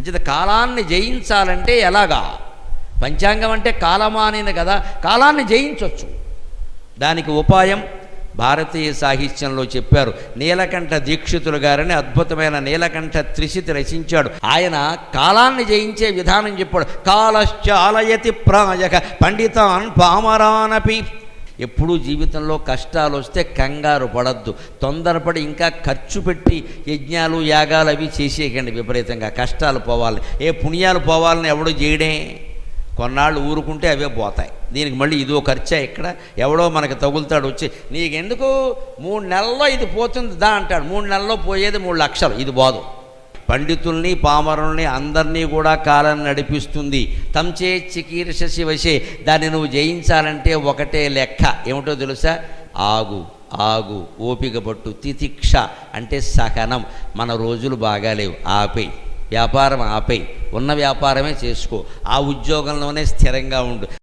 అంచేత కాలాన్ని జయించాలంటే ఎలాగా? పంచాంగం అంటే కాలమానేది కదా? కాలాన్ని జయించవచ్చు దానికి ఉపాయం భారతీయ సాహిత్యంలో చెప్పారు. నీలకంఠ దీక్షితులు గారని అద్భుతమైన నీలకంఠ త్రిశితి రచించాడు. ఆయన కాలాన్ని జయించే విధానం చెప్పాడు. కాలశ్చాలయతి ప్రాయక పండితాన్ పామరానపి ఎప్పుడూ జీవితంలో కష్టాలు వస్తే కంగారు పడద్దు. తొందరపడి ఇంకా ఖర్చు పెట్టి యజ్ఞాలు యాగాలు అవి చేసేయకండి విపరీతంగా. కష్టాలు పోవాలి. ఏ పుణ్యాలు పోవాలని ఎవడు చేయడే? కొన్నాళ్ళు ఊరుకుంటే అవే పోతాయి. దీనికి మళ్ళీ ఇదో ఖర్చా ఇక్కడ? ఎవడో మనకి తగులుతాడు వచ్చి నీకెందుకు? మూడు నెలల్లో ఇది పోతుంది దా అంటాడు. మూడు నెలల్లో పోయేది మూడు లక్షలు. ఇది బాదు పండితుల్ని పామరుల్ని అందరినీ కూడా కాలం నడిపిస్తుంది. తంచే చికీర్షసి వశే దాన్ని నువ్వు జయించాలంటే ఒకటే లెక్క. ఏమిటో తెలుసా? ఆగు ఆగు ఓపిక పట్టు తితిక్ష అంటే సహనం. మన రోజులు బాగాలేవు ఆపేయి. వ్యాపారం ఆపేయి. ఉన్న వ్యాపారమే చేసుకో. ఆ ఉద్యోగంలోనే స్థిరంగా ఉండు.